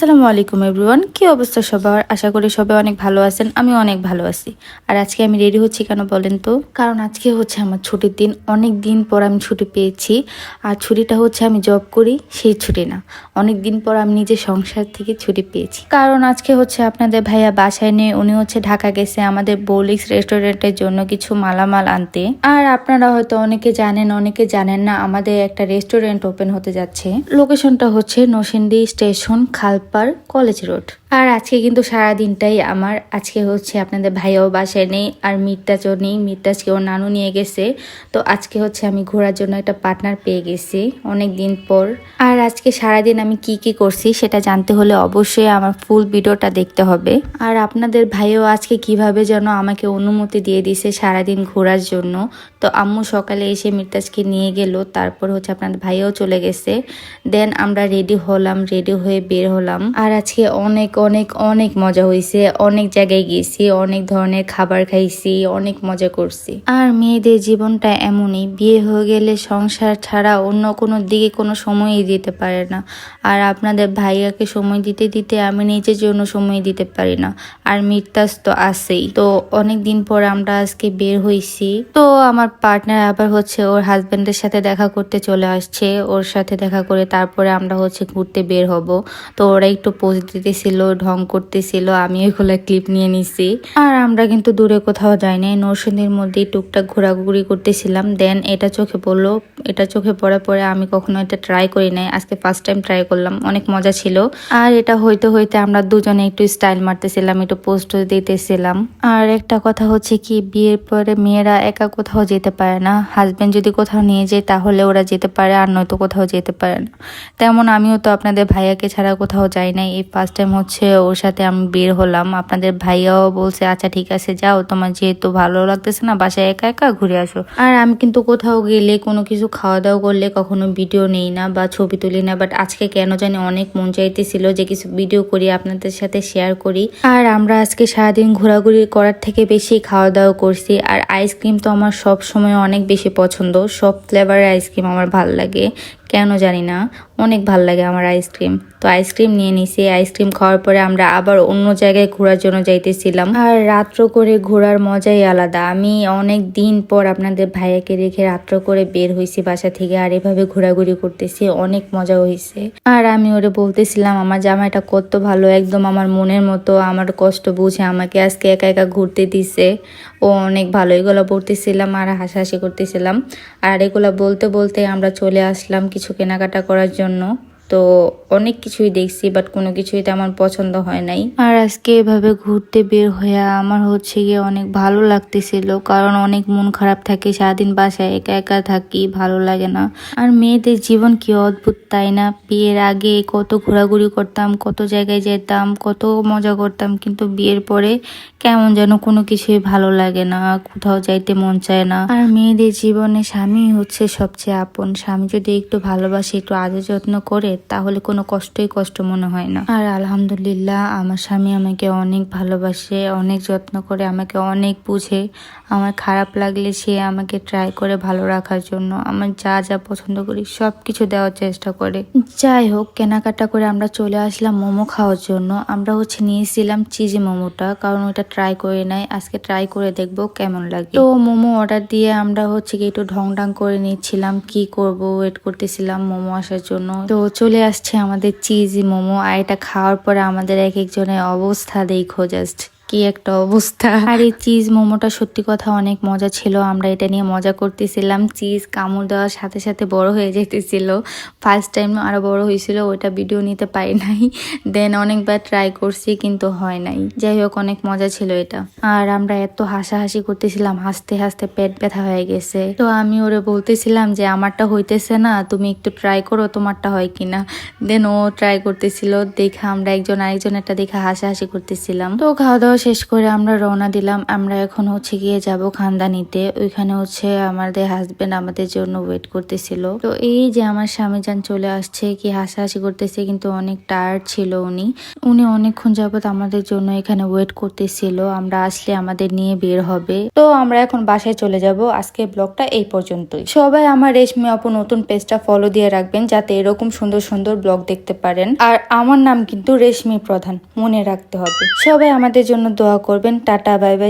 আসসালামু আলাইকুম এভরিওয়ান, কি অবস্থা সবার? আশা করি সবাই অনেক ভালো আছেন আমি অনেক ভালো আছি। আর আজকে আমি রেডি হচ্ছি কেন বলেন তো? কারণ আজকে হচ্ছে আমার ছুটির দিন, অনেক দিন পর আমি ছুটি পেয়েছি। আর ছুটিটা হচ্ছে আমি জব করি, সেই ছুটি না। অনেক দিন পর আমি নিজের সংসার থেকে ছুটি পেয়েছি। কারণ আজকে হচ্ছে আপনাদের ভাইয়া বাসায় নিয়ে উনি হচ্ছে ঢাকা গেছে আমাদের বৌলিক্স রেস্টুরেন্টের জন্য কিছু মালামাল আনতে। আর আপনারা হয়তো অনেকে জানেন অনেকে জানেন না, আমাদের একটা রেস্টুরেন্ট ওপেন হতে যাচ্ছে। লোকেশনটা হচ্ছে নসিন্দি স্টেশন খালপাড় কলেজ রোড। আর আজকে কিন্তু সারা দিনটাই আমার, আজকে হচ্ছে আপনাদের ভাইয়াও বাসায় নেই, আর মিরটাজও নেই। মিরটাজকে ওর নানু নিয়ে গেছে। তো আজকে হচ্ছে আমি ঘোরার জন্য একটা পার্টনার পেয়ে গেছি অনেক দিন পর। আর আজকে সারাদিন আমি কি কি করছি সেটা জানতে হলে অবশ্যই আমার ফুল ভিডিওটা দেখতে হবে। আর আপনাদের ভাইও আজকে কীভাবে যেন আমাকে অনুমতি দিয়ে দিছে সারাদিন ঘোরার জন্য। তো আম্মু সকালে এসে মিরতাজকে নিয়ে গেল, তারপর হচ্ছে আপনাদের ভাইও চলে গেছে। দেন আমরা রেডি হলাম, রেডি হয়ে বের হলাম। আর আজকে অনেক অনেক অনেক মজা হয়েছে অনেক জায়গায় গেছি, অনেক ধরনের খাবার খাইছি, অনেক মজা করছি। আর মেয়েদের জীবনটা এমনই, বিয়ে হয়ে গেলে সংসার ছাড়া অন্য কোনো দিকে কোনো সময়ই দিতে পারে না। আর আপনাদের ভাইয়াকে সময় দিতে দিতে আমি নিজের জন্য সময় দিতে পারি না। আর মিরতাজ তো আছেই। তো অনেক দিন পর আমরা আজকে বের হইছি। তো আমার পার্টনার আবার হচ্ছে ওর হাজবেন্ডের সাথে দেখা করতে চলে আসছে। ওর সাথে দেখা করে তারপরে আমরা হচ্ছে ঘুরতে বের হব। তো ওরা একটু পোজ দিতেছিল, ঢং করতেছিল, আমি ওইগুলো ক্লিপ নিয়ে নিছি। আর আমরা কিন্তু দূরে কোথাও যাই নাই নরসিংদীর মধ্যেই টুকটাক ঘোরাঘুরি করতেছিলাম। দেন এটা চোখে পড়ল, এটা চোখে পড়ার পরে আমি কখনো এটা ট্রাই করি নাই, আজকে ফার্স্ট টাইম ট্রাই করলাম, অনেক মজা ছিল। আর এটা হইতে হইতে আমরা দুজনে একটু স্টাইল মারতেছিলাম, একটু পোস্ট দিতেছিলাম। আর একটা কথা হচ্ছে কি, বিয়ের পরে মেয়েরা একা কোথাও যেতে পারে না। হাজবেন্ড যদি কোথাও নিয়ে যায়, তাহলে ওরা যেতে পারে, আর নয়তো কোথাও যেতে পারে না। তেমন আমিও তো আপনাদের ভাইয়াকে ছাড়া কোথাও যাই নাই, এই ফার্স্ট টাইম হচ্ছে ওর সাথে আমি বের হলাম। আপনাদের ভাইয়াও বলছে আচ্ছা ঠিক আছে, যাও, তোমার যেহেতু ভালো লাগতেছে না, বাসায় একা একা ঘুরে আসো। আর আমি কিন্তু কোথাও গেলে, কোনো কিছু খাওয়া দাওয়া করলে কখনো ভিডিও নেই না বা ছবি তুলি না বাট আজকে কেন জানি অনেক মন চাইতেছিল যে কিছু ভিডিও করি, আপনাদের সাথে শেয়ার করি। আর আমরা আজকে সারাদিন ঘোরাঘুরি করার থেকে বেশি খাওয়া দাওয়া করছি, আর আইসক্রিম তো আমার সব সময় অনেক বেশি পছন্দ, সব ফ্লেভারের আইসক্রিম আমার ভালো লাগে। কেন জানি না, অনেক ভালো লাগে আমার আইসক্রিম। তো আইসক্রিম নিয়ে নিছি, আইসক্রিম খাওয়ার পরে আমরা আবার অন্য জায়গায় ঘোরার জন্য যাইতেছিলাম। আর রাত্র করে ঘোরার মজাই আলাদা। আমি অনেক দিন পর আপনাদের ভাইয়াকে রেখে রাত্র করে বের হয়েছি বাসা থেকে, আর এভাবে ঘোরাঘুরি করতেছি, অনেক মজা হয়েছে আর আমি ওরে বলতেছিলাম, আমার জামাইটা কত ভালো, একদম আমার মনের মতো, আমার কষ্ট বুঝে আমাকে আজকে একা একা ঘুরতে দিছে। ও অনেক ভালো। এগুলো পড়তেছিলাম আর হাসাহাসি করতেছিলাম। আর এগুলো বলতে বলতে আমরা চলে আসলাম কিছু কেনাকাটা করার জন্য। তো অনেক কিছুই দেখছি বাট কোনো কিছুই তেমন পছন্দ হয় নাই। আর আজকে এভাবে ঘুরতে বের হয়ে আমার হচ্ছে গিয়ে অনেক ভালো লাগতেছিল, কারণ অনেক মন খারাপ থাকে, সারাদিন বাসায় একা একা থাকি, ভালো লাগে না। আর মেয়েদের জীবন কি অদ্ভুত, তাই না? বিয়ের আগে কত ঘোরাঘুরি করতাম, কত জায়গায় যেতাম, কত মজা করতাম, কিন্তু বিয়ের পরে কেমন যেন কোনো কিছুই ভালো লাগে না, কোথাও যাইতে মন চায় না। আর মেয়েদের জীবনে স্বামী হচ্ছে সবচেয়ে আপন। স্বামী যদি একটু ভালোবাসে, একটু আদর যত্ন করে তাহলে কোনো কষ্টই কষ্ট মনে হয় না। আর আলহামদুলিল্লাহ, আমার স্বামী আমাকে অনেক ভালোবাসে, অনেক যত্ন করে, আমাকে অনেক বুঝে। আমার খারাপ লাগলে সে আমাকে ট্রাই করে ভালো রাখার জন্য আমার যা যা পছন্দ করি সব কিছু দেওয়ার চেষ্টা করে। যাই হোক, কেনাকাটা করে আমরা চলে আসলাম মোমো খাওয়ার জন্য। আমরা হচ্ছে নিয়েছিলাম চিজি মোমোটা, কারণ ওটা ট্রাই করে নাই। আজকে ট্রাই করে দেখব কেমন লাগে। তো মোমো অর্ডার দিয়ে আমরা হচ্ছে কি একটু ঢং ঢং করে নিচ্ছিলাম, কি করব ওয়েট করতেছিলাম মোমো আসার জন্য। তো চলে আসছে আমাদের চিজি মোমো আর এটা খাওয়ার পরে আমাদের এক একজনের অবস্থা দেখো জাস্ট কি একটা অবস্থা। আর এই চিজ মোমোটা সত্যি কথা অনেক মজা ছিল। আমরা এটা নিয়ে মজা করতেছিলাম। চিজ কামড় দেওয়ার সাথে সাথে বড় হয়ে যেতেছিল। ফার্স্ট টাইম আরও বড় হয়েছিল, ওইটা ভিডিও নিতে পারি নাই। দেন অনেকবার ট্রাই করছি, কিন্তু হয় নাই। যাই হোক, অনেক মজা ছিল এটা। আর আমরা এত হাসাহাসি করতেছিলাম, হাসতে হাসতে পেট ব্যথা হয়ে গেছে। তো আমি ওরে বলতেছিলাম যে, আমারটা হইতেছে না, তুমি একটু ট্রাই করো, তোমারটা হয় কিনা? দেন ও ট্রাই করতেছিল, দেখে আমরা একজন আরেকজনেরটা দেখে হাসাহাসি করতেছিলাম। তো খাওয়া দাওয়া শেষ করে আমরা রওনা দিলাম। আমরা এখন হচ্ছে গিয়ে যাব খানদানিতে। ওইখানে হচ্ছে আমাদের হাজবেন্ড আমাদের জন্য ওয়েট করতেছিল। তো এই যে আমার স্বামী যান চলে আসছে, কি হাসাহাসি করতেছে, কিন্তু অনেক টায়ার্ড ছিল উনি। উনি অনেকক্ষণ যাবত আমাদের জন্য এখানে ওয়েট করতেছিল। আমরা আসলে আমাদের নিয়ে বের হবে। তো আমরা এখন বাসায় চলে যাব। আজকে ব্লগটা এই পর্যন্তই। সবাই আমার রেশমি আপু নতুন পেজটা ফলো দিয়ে রাখবেন, যাতে এরকম সুন্দর সুন্দর ব্লগ দেখতে পারেন। আর আমার নাম কিন্তু রেশমি প্রধান। মনে রাখতে হবে। সবাই আমাদের দোয়া করবেন। Tata bye bye.